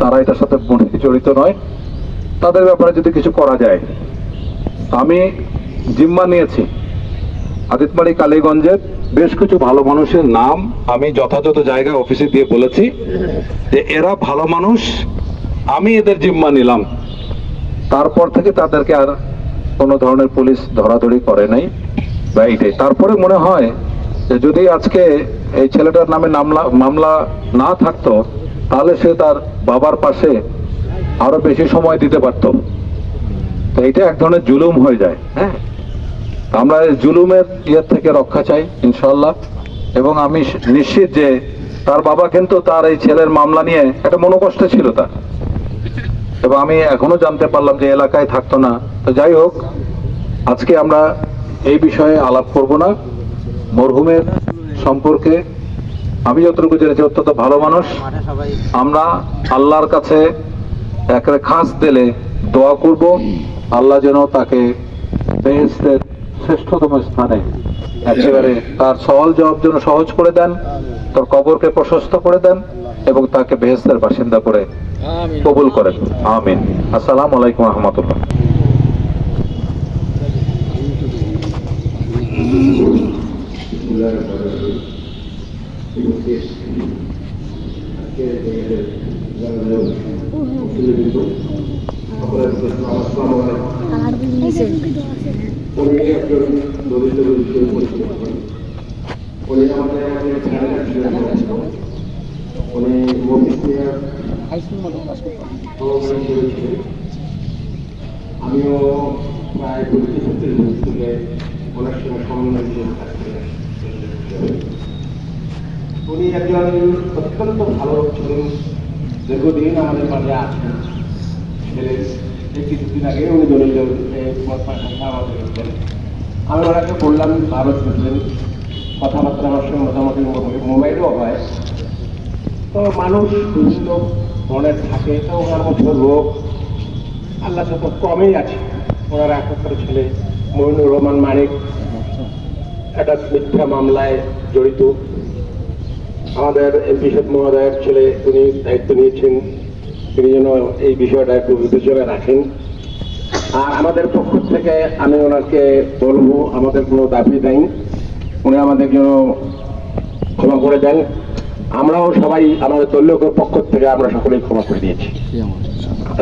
তারা এটার সাথে জড়িত নয়। তাদের ব্যাপারে যদি কিছু করা যায়, আমি জিম্মা নিয়েছি। আদিতমারি কালীগঞ্জের বেশ কিছু ভালো মানুষের নাম আমি যথাযথ জায়গায় অফিসে দিয়ে বলেছি যে এরা ভালো মানুষ, আমি এদের জিম্মা নিলাম। তারপর থেকে তাদেরকে আর কোনো ধরনের পুলিশ ধরাধরি করে নাই বা এইটাই। তারপরে মনে হয় যে যদি আজকে এই ছেলেটার নামে মামলা মামলা না থাকতো তাহলে সে তার বাবার পাশে আরও বেশি সময় দিতে পারতো। তো এটা এক ধরনের জুলুম হয়ে যায় হ্যাঁ? আমরা এই জুলুমের ইয়ের থেকে রক্ষা চাই ইনশাল্লাহ এবং আমি নিশ্চিত যে তার বাবা কিন্তু তার এই ছেলের মামলা নিয়ে একটা মনোকষ্টে ছিল তার। এবং আমি এখনও জানতে পারলাম যে এলাকায় থাকতো না। তো যাই হোক, আজকে আমরা এই বিষয়ে আলাপ করব না। মরহুমের সম্পর্কে আমি যতটুকু জেনেছি অত্যন্ত ভালো মানুষ। আমরা আল্লাহর কাছে একেবারে খাস দিলে দোয়া করব। আল্লাহ যেন তাকে বেহেস্তের শ্রেষ্ঠতম স্থানে একেবারে তার সহল জবাব যেন সহজ করে দেন তার কবরকে প্রশস্ত করে দেন এবং তাকে বেহেস্তের বাসিন্দা করে কবুল করেন। আমিন। আসসালামু আলাইকুম রহমতুল্লাহ। উনি একজন আমিও প্রায় পঁচিশ বছর থেকে ওনার সঙ্গে সমন্বয় করে থাকতে উনি একজন অত্যন্ত ভালো ছিলেন দীর্ঘদিন আমাদের মাঝে আছেন। ছিলেন এই কিছুদিন আগে উনি দলিল আমাদের আমি ওনাকে বললাম, ভারত ছিলেন কথাবার্তা আমার সঙ্গে মোটামুটি মোবাইলও হয়। তো মানুষ বিভিন্ন ধরনের থাকে, তো ওনার মধ্যে রোগ, আল্লাহ তো কমই আছে। ওনার একমাত্র ছেলে, মইনুর রহমান মানিক। একটা মিথ্যা মামলায় জড়িত। আমাদের সাহেব মহোদয়ের ছেলে উনি দায়িত্ব নিয়েছেন। তিনি যেন এই বিষয়টা একটু বিবেচনায় রাখেন। আর আমাদের পক্ষ থেকে আমি ওনাকে বলব, আমাদের কোনো দাবি নেই। উনি আমাদের জন্য ক্ষমা করে দেন। আমরাও সবাই আমাদের দলীয় পক্ষ থেকে আমরা সকলেই ক্ষমা করে দিয়েছি।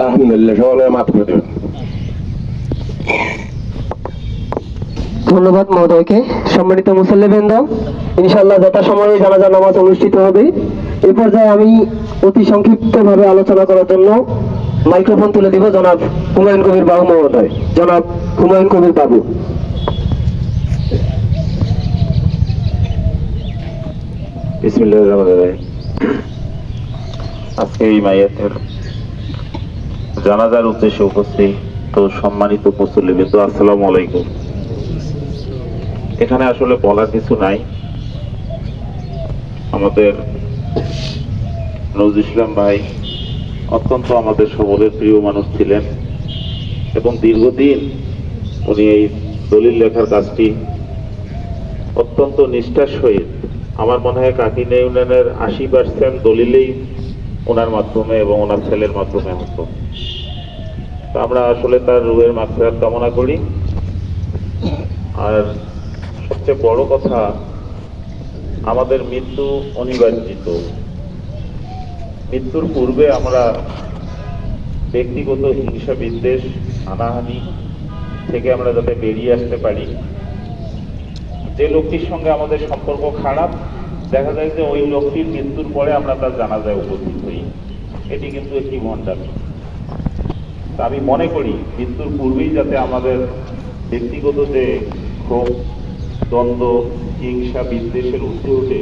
আলহামদুলিল্লাহ সকলে মাফ করে দেবেন। ধন্যবাদ মহোদয়কে। সম্মানিত মুসল্লিবৃন্দ ইনশাআল্লাহ যথাসময়ে জানাজা নামাজ অনুষ্ঠিত হবে। এই পর্যায়ে আমি অতি সংক্ষিপ্তভাবে আলোচনা করার জন্য মাইক্রোফোন তুলে দিব জনাব হুমায়ুন কবির বাবু মহোদয়। জনাব হুমায়ুন কবির বাবু। আজকে এই মাইয়াতের জানাজার উদ্দেশ্যে উপস্থিত তো সম্মানিত মুসল্লিবৃন্দ আসসালামু আলাইকুম। এখানে আসলে বলার কিছু নাই। আমাদের নজরুল ইসলাম ভাই অত্যন্ত আমাদের সকলের প্রিয় মানুষ ছিলেন এবং দীর্ঘদিন উনি এই দলিল লেখার কাজটি অত্যন্ত নিষ্ঠার সহিত আমার মনে হয় কাকিনা ইউনিয়নের আশি পার্সেন্ট দলিলেই ওনার মাধ্যমে এবং ওনার ছেলের মাধ্যমে হতো। তো আমরা আসলে তার রুয়ের মাত্রার কামনা করি। আর সবচেয়ে বড় কথা আমাদের মৃত্যু অনিবার্জিত। মৃত্যুর পূর্বে আমরা ব্যক্তিগত হিংসা বিদ্বেষ, হানাহানি থেকে আমরা যাতে বেরিয়ে আসতে পারি। যে লোকটির সঙ্গে আমাদের সম্পর্ক খারাপ, দেখা যায় যে ওই লোকটির মৃত্যুর পরে আমরা তার জানাজায় উপস্থিত হই। এটি কিন্তু একটি ভণ্ডামি তা আমি মনে করি, মৃত্যুর পূর্বেই যাতে আমাদের ব্যক্তিগত যে ক্ষোভ দ্বন্দ্ব হিংসা বিদ্বেষের উঠে উঠে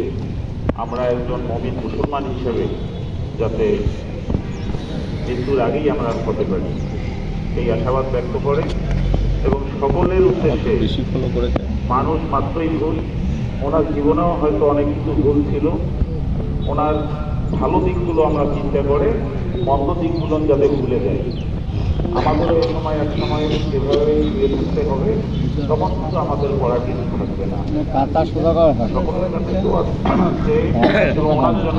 আমরা একজন মমিন মুসলমান হিসেবে যাতে মৃত্যুর আগেই আমরা হতে পারি। এই আশাবাদ ব্যক্ত করে এবং সকলের উদ্দেশ্যে মানুষ মাত্রই ভুল। ওনার জীবনেও হয়তো অনেক কিছু ভুল ছিল। ওনার ভালো দিকগুলো আমরা চিন্তা করে মন্দ দিকগুলো যাতে ভুলে যাই আমাদের এই সময় এক সময় যেভাবে শুয়ে থাকতে হবে তখন কিন্তু আমাদের পড়া কিছু থাকবে না। কাতা সোজা করা থাকে সকলের কাছে দোয়া যে ওনার জন্য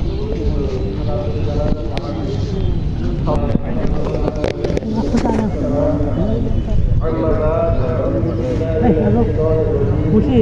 খুশি